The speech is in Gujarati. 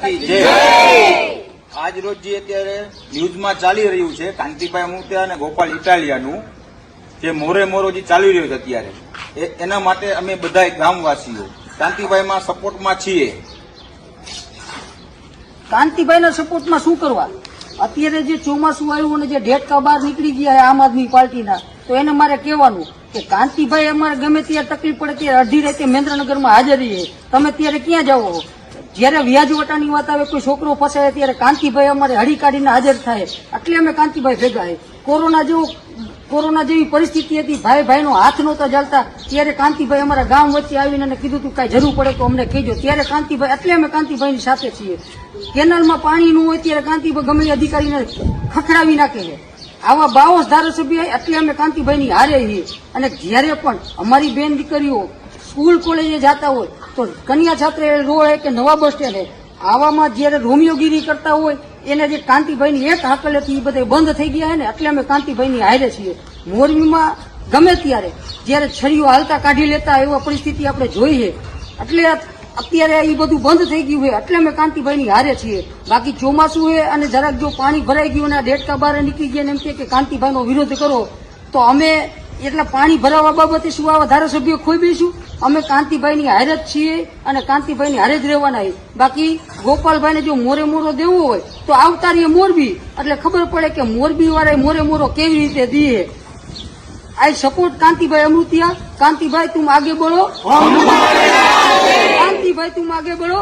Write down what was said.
કી જય આજ રોજ જે અત્યારે ન્યૂઝમાં ચાલી રહ્યું છે કાંતિભાઈ મુત્યા અને ગોપાલ ઇટાલિયાનું જે મોરે મોરો જે ચાલી રહ્યો છે અત્યારે એ- એના માટે અમે બધા ગામવાસીઓ કાંતિભાઈમાં સપોર્ટમાં છીએ. કાંતિભાઈના સપોર્ટમાં શું કરવા? અત્યારે જે ચોમાસું આવ્યું અને જે ઢેટકા બહાર નીકળી ગયા છે આમ આદમી પાર્ટીના તો એને મારે કહેવાનું કે કાંતિભાઈ અમારે ગમે ત્યારે તકલીફ પડે ત્યારે અડધી રાતે મહેન્દ્રનગરમાં હાજર રહીએ તમે ત્યારે ક્યાં જાઓ? જ્યારે વ્યાજ વટાની વાત આવે, કોઈ છોકરો ફસાય ત્યારે કાંતિભાઈ અમારે હળી કાઢીને હાજર થાય. એટલે અમે કાંતિભાઈ ભેગા કોરોના જેવો કોરોના જેવી પરિસ્થિતિ હતી, ભાઈ ભાઈનો હાથ નહોતા ચાલતા, ત્યારે કાંતિભાઈ અમારા ગામ વચ્ચે આવીને કીધું તું કાંઈ જરૂર પડે તો અમને કહેજો. ત્યારે કાંતિભાઈ એટલે અમે કાંતિભાઈની સાથે છીએ. કેનાલમાં પાણી ન હોય ત્યારે કાંતિભાઈ ગમે અધિકારીને ખખડાવી નાખે છે. આવા બાવસ ધારાસભ્ય એટલે અમે કાંતિભાઈની હારે છીએ. અને જ્યારે પણ અમારી બેન દીકરીઓ સ્કૂલ કોલેજે જતા હોય તો કન્યા છાત્ર રોડ કે નવા બસ સ્ટેન્ડ આવામાં જ્યારે રોમિયોગીરી કરતા હોય, એને જે કાંતિભાઈની એક હાકલ હતી, એ બધા બંધ થઈ ગયા ને? એટલે અમે કાંતિભાઈની હારે છીએ. મોરબીમાં ગમે ત્યારે, જ્યારે છરીઓ હાલતા કાઢી લેતા એવા પરિસ્થિતિ આપણે જોઈએ એટલે અત્યારે એ બધું બંધ થઈ ગયું છે એટલે અમે કાંતિભાઈની હારે છીએ. બાકી ચોમાસું છે અને જરાક જો પાણી ભરાઈ ગયું અને આ ડેટકા બહાર નીકળી ગયા એમ કે કાંતિભાઈનો વિરોધ કરો, તો અમે એટલે પાણી ભરાવા બાબતે શું આવા ધારાસભ્યો ખોઈ ખોઈબીશું અમે કાંતિભાઈની હારે જ છીએ અને કાંતિભાઈની હારે જ રહેવાના બાકી ગોપાલભાઈને જો મોરે મોરો દેવો હોય તો આવતારીએ મોરબી. એટલે ખબર પડે કે મોરબી વાળા મોરે મોરો કેવી રીતે દીએ. I support Kantibhai Amrutiya. Kantibhai તું આગે બોલો. કાંતિભાઈ તું આગે બોલો.